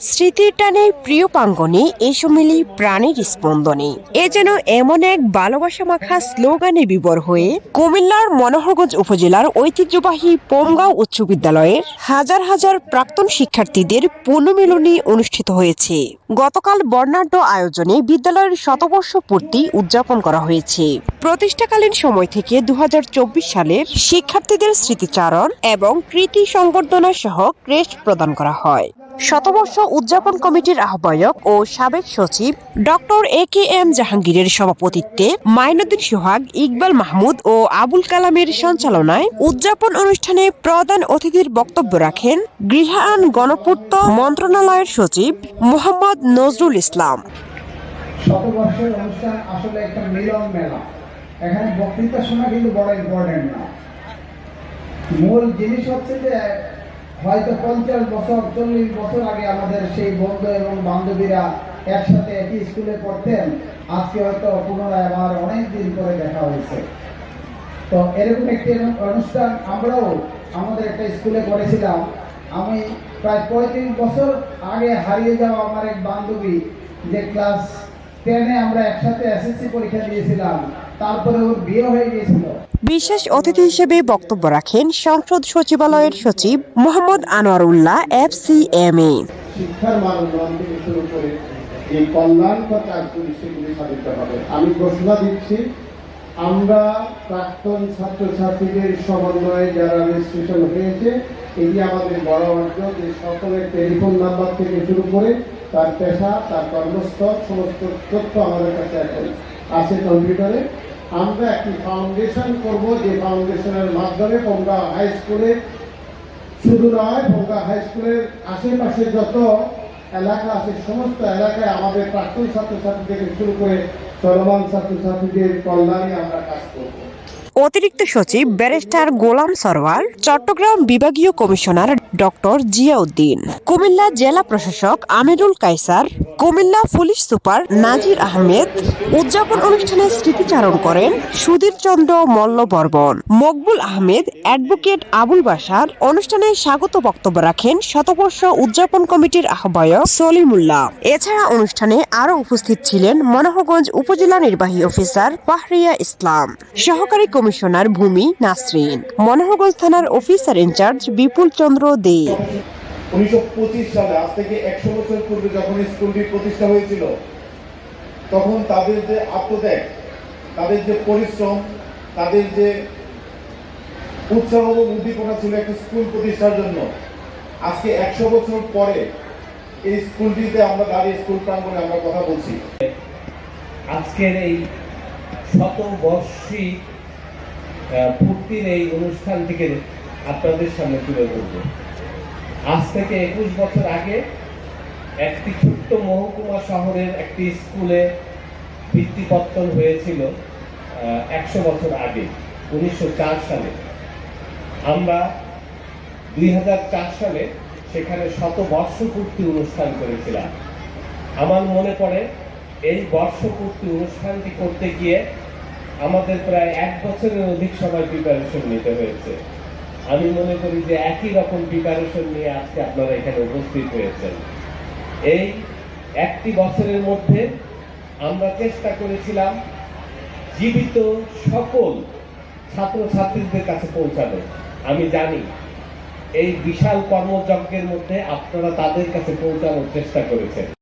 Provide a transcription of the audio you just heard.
স্মৃতির টানে প্রিয় পাঙ্গনে এসো মিলি প্রাণের স্পন্দনে। এ যেন এমন এক ভালোবাসা মাখা স্লোগানে বিবর হয়ে কুমিল্লার মনোহরগঞ্জ উপজেলার ঐতিহ্যবাহী পোমগাঁও উচ্চ বিদ্যালয়ের হাজার হাজার প্রাক্তন শিক্ষার্থীদের পুনর্মিলনী অনুষ্ঠিত হয়েছে। গতকাল বর্ণাঢ্য আয়োজনে বিদ্যালয়ের শতবর্ষ পূর্তি উদযাপন করা হয়েছে। প্রতিষ্ঠাকালীন সময় থেকে দুহাজার চব্বিশ সালের শিক্ষার্থীদের স্মৃতিচারণ এবং কৃতি সংবর্ধনা সহ ক্রেস্ট প্রদান করা হয়। শতবর্ষ উদযাপন কমিটির আহ্বায়ক ও সাবেক সচিব ডক্টর এ কে এম জাহাঙ্গীরের সভাপতিত্বে মাইনুদ্দিন সোহাগ, ইকবাল মাহমুদ ও আবুল কালামের সঞ্চালনায় উদযাপন অনুষ্ঠানে প্রধান অতিথির বক্তব্য রাখেন গৃহায়ন গণপূর্ত মন্ত্রণালয়ের সচিব মোহাম্মদ নজরুল ইসলাম। শতবর্ষের অনুষ্ঠান আসলে একটা মিলন মেলা। এখানে বক্তৃতা শোনা কিন্তু বড় ইম্পর্টেন্ট না। মূল জিনিস হচ্ছে যে হয়তো পঞ্চাশ বছর, চল্লিশ বছর আগে আমাদের সেই বন্ধু এবং বান্ধবীরা একসাথে একই স্কুলে পড়তেন। আজকে হয়তো পুনরায় আমার অনেক দিন পরে দেখা হয়েছে। তো এরকম একটি অনুষ্ঠান আমরাও আমাদের একটা স্কুলে করেছিলাম। আমি প্রায় পঁয়ত্রিশ বছর আগে হারিয়ে যাওয়া আমার এক বান্ধবী যে ক্লাস টেনে আমরা একসাথে এসএসসি পরীক্ষা দিয়েছিলাম, তারপরে ওর বিয়ে হয়ে গিয়েছিল। বিশেষ অতিথি হিসেবে বক্তব্য রাখেন সংসদ সচিবালয়ের সচিব Mohammad Anwar Ullah F C M A শিক্ষার থেকে শুরু করে এই কল্যাণকর কাজগুলি সেগুলি সাধিত হবে। আমি ঘোষণা দিচ্ছি, আমরা প্রাক্তন ছাত্রছাত্রীদের সমন্বয়ে যারা রেজিস্ট্রেশন হয়েছে, এটি আমাদের বড় অর্জন যে সকলের টেলিফোন নাম্বার থেকে শুরু করে তার পেশা, তার কর্মস্থল, সমস্ত তথ্য আমাদের কাছে এখন আছে কম্পিউটারে আমরা একটি ফাউন্ডেশন করব, যে ফাউন্ডেশনের মাধ্যমে তোমরা হাই স্কুলে শুধু নয় ভোগা হাই স্কুলের আশেপাশে যত এলাকা আছে, সমস্ত এলাকায় আমাদের প্রাক্তন ছাত্রছাত্রী থেকে শুরু করে চলমান ছাত্রছাত্রীদের কল্যাণে আমরা কাজ করব। অতিরিক্ত সচিব ব্যারিস্টার গোলাম সরওয়ার, চট্টগ্রাম বিভাগীয় কমিশনার ডক্টর জিয়াউদ্দিন, কুমিল্লা জেলা প্রশাসক আমিরুল কাইসার কুমিল্লা পুলিশ সুপার নাজির আহমেদ উদযাপন অনুষ্ঠানে স্মৃতিচারণ করেন সুধীর চন্দ্র মল্ল বর্মন। মকবুল আহমেদ, অ্যাডভোকেট আবুল বাসার অনুষ্ঠানে স্বাগত বক্তব্য রাখেন শতবর্ষ উদযাপন কমিটির আহ্বায়ক সলিমুল্লাহ। এছাড়া অনুষ্ঠানে আরও উপস্থিত ছিলেন মনোহরগঞ্জ উপজেলা নির্বাহী অফিসার পাহরিয়া ইসলাম। সহকারী কমিশনার ভূমি নাসরিন। মনোহরগঞ্জ থানার অফিসার ইনচার্জ বিপুল চন্দ্র দে। উনিশশো সালে আজ থেকে একশো বছর পূর্বে যখন স্কুলটি প্রতিষ্ঠা হয়েছিল তখন তাদের যে আত্মত্যাগ, তাদের যে পরিশ্রম, তাদের যে উৎসাহ উদ্দীপনা ছিল একটি স্কুল প্রতিষ্ঠার জন্য, আজকে একশো বছর পরে এই স্কুলটিতে আমরা দাঁড়িয়ে স্কুল প্রাঙ্গণে আমরা কথা বলছি। আজকের এই শতবর্ষী পূর্তির এই অনুষ্ঠানটিকে আপনাদের সামনে তুলে ধরব। আজ থেকে একুশ বছর আগে একটি ছোট্ট মহকুমা শহরের একটি স্কুলে ভিত্তিপত্তন হয়েছিল একশো বছর আগে, উনিশশো চার সালে। আমরা দুই হাজার চার সালে সেখানে শতবর্ষ পূর্তি অনুষ্ঠান করেছিলাম। আমার মনে পড়ে, এই বর্ষপূর্তি অনুষ্ঠানটি করতে গিয়ে আমাদের প্রায় এক বছরের অধিক সময় প্রিপারেশন নিতে হয়েছে। আমি মনে করি যে একই রকম প্রিপারেশন নিয়ে আজকে আপনারা এখানে উপস্থিত হয়েছেন। এই একটি বছরের মধ্যে আমরা চেষ্টা করেছিলাম জীবিত সকল ছাত্রছাত্রীদের কাছে পৌঁছাবে আমি জানি এই বিশাল কর্মযজ্ঞের মধ্যে আপনারা তাদের কাছে পৌঁছানোর চেষ্টা করেছেন।